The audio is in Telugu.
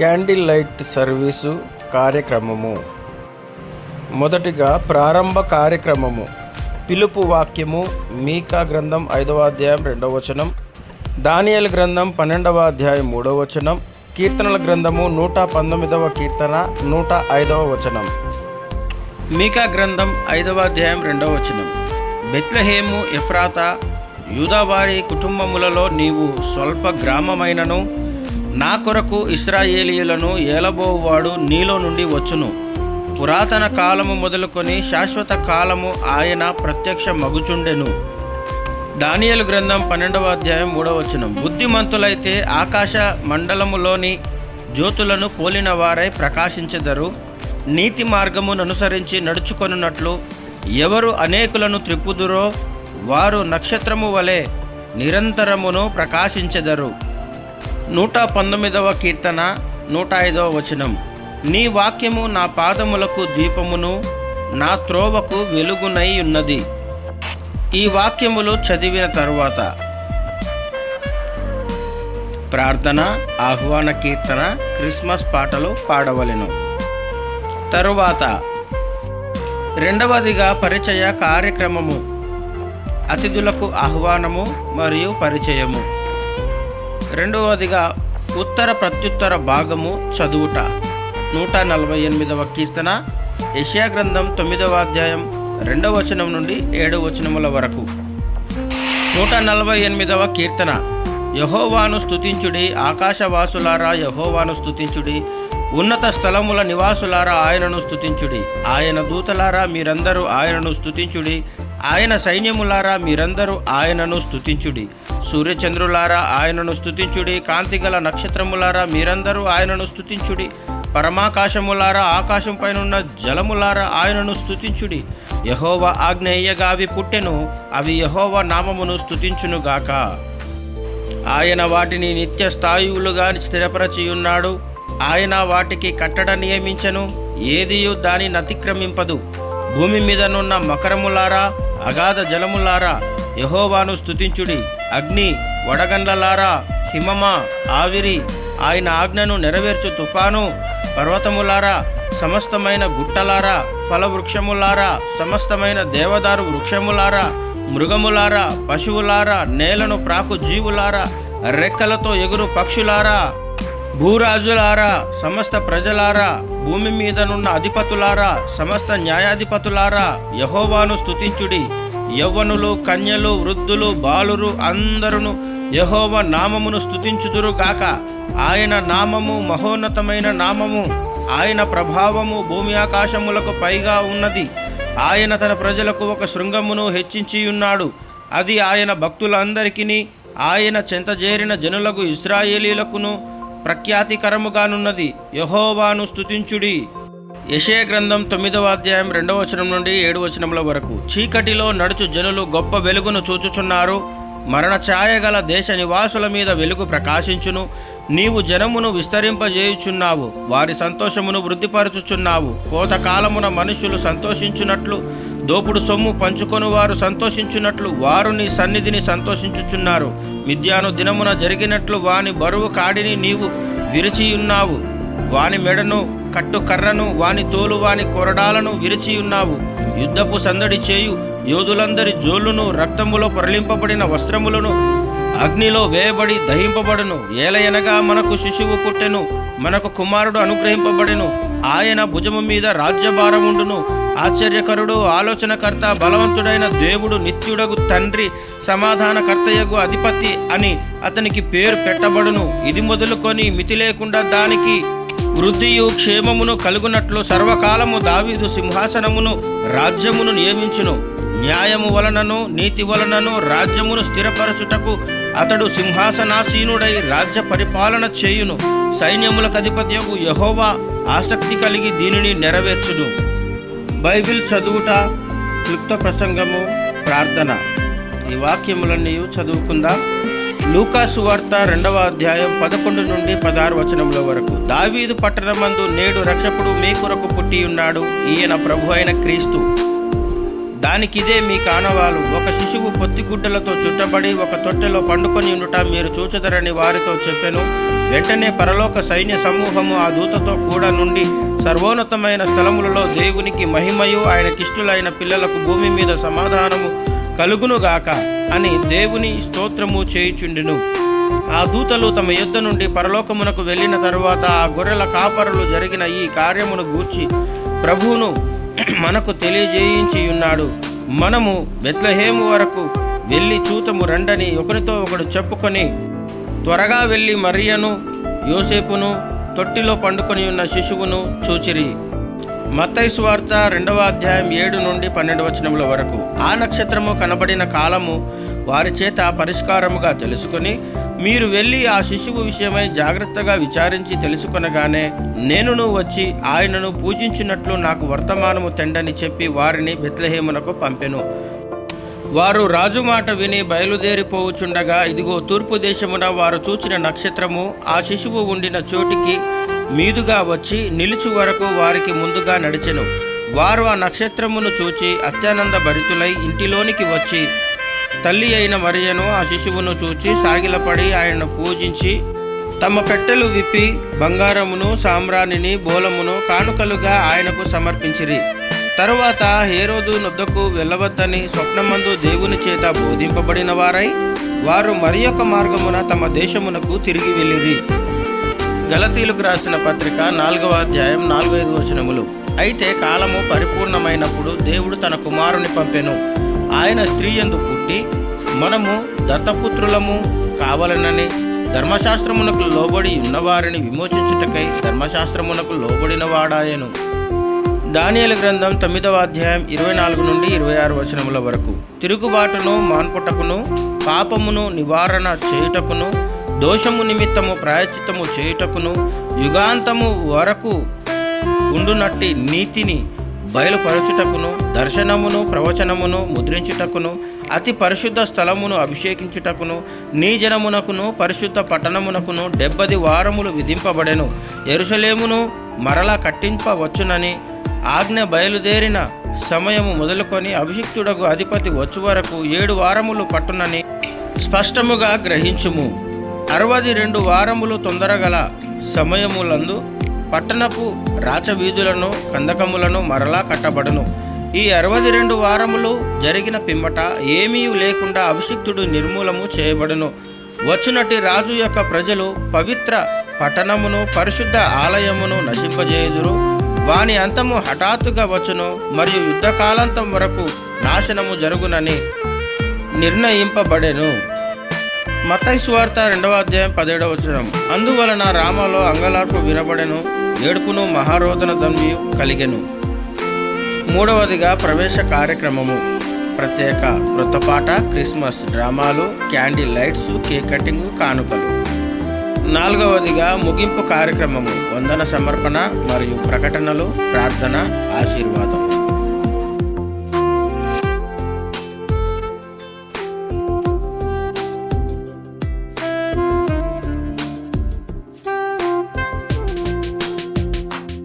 క్యాండిల్ లైట్ సర్వీసు కార్యక్రమము. మొదటిగా ప్రారంభ కార్యక్రమము. పిలుపు వాక్యము మీకా గ్రంథం ఐదవ అధ్యాయం రెండవ వచనం దానియల్ గ్రంథం పన్నెండవ అధ్యాయం మూడవ వచనం కీర్తనల గ్రంథము నూట పంతొమ్మిదవ కీర్తన నూట ఐదవ వచనం. మీకా గ్రంథం ఐదవ అధ్యాయం రెండవ వచనం. బెత్లహేము ఎఫ్రాతా యూదావారి కుటుంబములలో నీవు స్వల్ప గ్రామమైనను నా కొరకు ఇస్రాయేలీయులను ఏలబోవాడు నీలో నుండి వచ్చును. పురాతన కాలము మొదలుకొని శాశ్వత కాలము ఆయన ప్రత్యక్ష మగుచుండెను. దానియలు గ్రంథం పన్నెండవ అధ్యాయం మూడవ వచనం. బుద్ధిమంతులైతే ఆకాశ మండలములోని జ్యోతులను పోలిన వారై ప్రకాశించెదరు. నీతి మార్గమును అనుసరించి నడుచుకొనున్నట్లు ఎవరు అనేకులను త్రిప్పుదురో వారు నక్షత్రము వలె నిరంతరమును ప్రకాశించెదరు. నూట పంతొమ్మిదవ కీర్తన నూట ఐదవ వచనం. నీ వాక్యము నా పాదములకు దీపమును నా త్రోవకు వెలుగునై ఉన్నది. ఈ వాక్యములు చదివిన తరువాత. ప్రార్థన ఆహ్వాన కీర్తన క్రిస్మస్ పాటలు పాడవలెను. తరువాత. రెండవదిగా పరిచయ కార్యక్రమము. అతిథులకు ఆహ్వానము మరియు పరిచయము. రెండవదిగా ఉత్తర ప్రత్యుత్తర భాగము చదువుట. నూట నలభై ఎనిమిదవ కీర్తన. యెషయా గ్రంథం తొమ్మిదవ అధ్యాయం రెండవ వచనం నుండి ఏడవ వచనముల వరకు. నూట నలభై ఎనిమిదవ కీర్తన. యహోవాను స్థుతించుడి ఆకాశవాసులారా యహోవాను స్థుతించుడి ఉన్నత స్థలముల నివాసులారా ఆయనను స్థుతించుడి ఆయన దూతలారా మీరందరూ ఆయనను స్థుతించుడి ఆయన సైన్యములారా మీరందరూ ఆయనను స్థుతించుడి సూర్యచంద్రులారా ఆయనను స్తుతించుడి. కాంతిగల నక్షత్రములారా మీరందరూ ఆయనను స్థుతించుడి పరమాకాశములారా ఆకాశం పైనున్న జలములారా ఆయనను స్థుతించుడి యహోవ ఆగ్నేయగా అవి పుట్టెను. అవి యహోవ నామమును స్థుతించునుగాక ఆయన వాటిని నిత్య స్థాయువులుగా స్థిరపరచియున్నాడు. ఆయన వాటికి కట్టడ నియమించను. ఏదియు దానిని అతిక్రమింపదు. భూమి మీదనున్న మకరములారా అగాధ జలములారా యహోవాను స్థుతించుడి అగ్ని వడగండ్లలారా హిమమా ఆవిరి ఆయన ఆజ్ఞను నెరవేర్చు తుఫాను పర్వతములారా సమస్తమైన గుట్టలారా ఫలవృక్షములారా సమస్తమైన దేవదారు వృక్షములారా మృగములారా పశువులారా నేలను ప్రాకు జీవులారా రెక్కలతో ఎగురు పక్షులారా భూరాజులారా సమస్త ప్రజలారా భూమి మీదనున్న అధిపతులారా సమస్త న్యాయాధిపతులారా యహోవాను స్థుతించుడి యవ్వనులు కన్యలు వృద్ధులు బాలురు అందరును యహోవ నామమును స్థుతించుదురు గాక. ఆయన నామము మహోన్నతమైన నామము. ఆయన ప్రభావము భూమి ఆకాశములకు పైగా ఉన్నది. ఆయన తన ప్రజలకు ఒక శృంగమును హెచ్చించి ఉన్నాడు అది ఆయన భక్తులందరికీ ఆయన చెంతజేరిన జనులకు ఇస్రాయేలీలకును ప్రఖ్యాతికరముగానున్నది. యహోవాను స్తుతించుడి. యషయ గ్రంథం తొమ్మిదవ అధ్యాయం రెండవ వచనం నుండి ఏడు వచనముల వరకు. చీకటిలో నడుచు జనులు గొప్ప వెలుగును చూచుచున్నారు. మరణ ఛాయ గల దేశ నివాసుల మీద వెలుగు ప్రకాశించును. నీవు జనమును విస్తరింపజేయుచున్నావు. వారి సంతోషమును వృద్ధిపరచుచున్నావు. కోతకాలమున మనుష్యులు సంతోషించున్నట్లు దోపుడు సొమ్ము పంచుకొని వారు సంతోషించున్నట్లు వారు నీ సన్నిధిని సంతోషించుచున్నారు. మిథ్యాను దినమున జరిగినట్లు వాని బరువు కాడిని నీవు విరిచియున్నావు. వాని మెడను కట్టు కర్రను వాని తోలు వాని కొరడాలను విరిచియున్నావు యుద్ధపు సందడి చేయు. యోధులందరి జోలును రక్తములో పొరలింపబడిన వస్త్రములను అగ్నిలో వేయబడి దహింపబడును. ఏలయనగా మనకు శిశువు పుట్టెను. మనకు కుమారుడు అనుగ్రహింపబడెను. ఆయన భుజము మీద రాజ్యభారముండును ఆశ్చర్యకరుడు ఆలోచనకర్త బలవంతుడైన దేవుడు నిత్యుడగు తండ్రి సమాధానకర్తయగు అధిపతి అని అతనికి పేరు పెట్టబడును. ఇది మొదలుకొని మితి లేకుండా దానికి వృద్ధియు క్షేమమును కలుగునట్లు సర్వకాలము దావీదు సింహాసనమును రాజ్యమును నియమించును. న్యాయము వలనను నీతి వలనను రాజ్యమును స్థిరపరచుటకు అతడు సింహాసనాసీనుడై రాజ్య పరిపాలన చేయును. సైన్యములకు అధిపత్యకు యహోవా ఆసక్తి కలిగి దీనిని నెరవేర్చును. బైబిల్ చదువుట క్లుప్త ప్రసంగము ప్రార్థన. ఈ వాక్యములన్నీ చదువుకుందాం. లూకాసు వార్త రెండవ అధ్యాయం పదకొండు నుండి పదహారు వచనముల వరకు. దావీదు పట్టణమందు నేడు రక్షకుడు మీ కొరకు పుట్టి ఉన్నాడు ఈయన ప్రభు అయిన క్రీస్తు. దానికిదే మీ కానవాలు ఒక శిశువు పొత్తిగుడ్డలతో చుట్టబడి ఒక తొట్టెలో పండుకొని ఉండుట మీరు చూచదరని వారితో చెప్పెను. వెంటనే పరలోక సైన్య సమూహము ఆ దూతతో కూడా నుండి సర్వోన్నతమైన స్థలములలో దేవునికి మహిమయు ఆయనకిష్టులైన పిల్లలకు భూమి మీద సమాధానము కలుగునుగాక అని దేవుని స్తోత్రము చేయుచుండెను. ఆ దూతలు తమ యుద్ధ నుండి పరలోకమునకు వెళ్ళిన తరువాత ఆ గొర్రెల కాపరులు జరిగిన ఈ కార్యమును గూర్చి ప్రభువును మనకు తెలియజేయించి ఉన్నాడు మనము బెత్లహేము వరకు వెళ్ళి చూతము రండని ఒకరితో ఒకడు చెప్పుకొని త్వరగా వెళ్ళి మరియను యోసేపును తొట్టిలో పండుకొని ఉన్న శిశువును చూచిరి. మత్తైసు వార్త రెండవ అధ్యాయం ఏడు నుండి పన్నెండు వచనముల వరకు. ఆ నక్షత్రము కనబడిన కాలము వారి చేత పరిష్కారముగా తెలుసుకొని మీరు వెళ్ళి ఆ శిశువు విషయమై జాగ్రత్తగా విచారించి తెలుసుకొనగానే నేనును వచ్చి ఆయనను పూజించినట్లు నాకు వర్తమానము తెండని చెప్పి వారిని బెత్లహేమునకు పంపెను. వారు రాజు మాట విని బయలుదేరిపోవుచుండగా ఇదిగో తూర్పు దేశమున వారు చూచిన నక్షత్రము ఆ శిశువు ఉండిన చోటికి మీదుగా వచ్చి నిలుచు వరకు వారికి ముందుగా నడిచెను. వారు ఆ నక్షత్రమును చూచి అత్యానంద భరితులై ఇంటిలోనికి వచ్చి తల్లి అయిన మరియను ఆ శిశువును చూచి సాగిలపడి ఆయనను పూజించి తమ పెట్టెలు విప్పి బంగారమును సామ్రాణిని బోలమును కానుకలుగా ఆయనకు సమర్పించిరి. తరువాత హేరోదు నొద్దకు వెళ్ళవద్దని స్వప్నమందు దేవుని చేత బోధింపబడిన వారై వారు మరి యొక్క మార్గమున తమ దేశమునకు తిరిగి వెళ్ళిరి. గలతీలకు రాసిన పత్రిక నాలుగవ అధ్యాయం నాలుగైదు వచనములు. అయితే కాలము పరిపూర్ణమైనప్పుడు దేవుడు తన కుమారుని పంపెను. ఆయన స్త్రీ ఎందు పుట్టి మనము దత్తపుత్రులము కావాలనని ధర్మశాస్త్రమునకు లోబడి ఉన్నవారిని విమోచించుటకై ధర్మశాస్త్రమునకు లోబడిన వాడాయను దానియల గ్రంథం తొమ్మిదవ అధ్యాయం ఇరవై నాలుగు నుండి ఇరవై ఆరు వచనముల వరకు. తిరుగుబాటును మాన్పుటకును పాపమును నివారణ చేయుటకును దోషము నిమిత్తము ప్రాయచిత్తము చేయుటకును యుగాంతము వరకు ఉండునట్టి నీతిని బయలుపరచుటకును దర్శనమును ప్రవచనమును ముద్రించుటకును అతి పరిశుద్ధ స్థలమును అభిషేకించుటకును నీ జనమునకును పరిశుద్ధ పట్టణమునకును డెబ్బది వారములు విధింపబడెను. ఎరుసలేమును మరలా కట్టింపవచ్చునని ఆజ్ఞ బయలుదేరిన సమయము మొదలుకొని అభిషిక్తుడకు అధిపతి వచ్చు వరకు ఏడు వారములు పట్టునని స్పష్టముగా గ్రహించుము. అరవది రెండు వారములు తొందరగల సమయములందు పట్టణపు రాచవీధులను కందకములను మరలా కట్టబడును. ఈ అరవది రెండు వారములు జరిగిన పిమ్మట ఏమీ లేకుండా అభిషిక్తుడు నిర్మూలము చేయబడును. వచ్చునటి రాజు యొక్క ప్రజలు పవిత్ర పట్టణమును పరిశుద్ధ ఆలయమును నశింపజేయుదురు. వాని అంతము హఠాత్తుగా వచ్చును మరియు యుద్ధకాలాంతం వరకు నాశనము జరుగునని నిర్ణయింపబడెను. మత్తయి సువార్త రెండవ అధ్యాయం పదిహేడవ వచనం. అందువలన రామలో అంగలార్పు వినబడెను ఏడుపును మహారోదన ధన్యు కలిగెను. మూడవదిగా ప్రవేశ కార్యక్రమము. ప్రత్యేక వృత్తపాట క్రిస్మస్ డ్రామాలు క్యాండిల్ లైట్స్ కేక్ కటింగ్ కానుకలు. నాలుగవదిగా ముగింపు కార్యక్రమము. వందన సమర్పణ మరియు ప్రకటనలు ప్రార్థన ఆశీర్వాదం.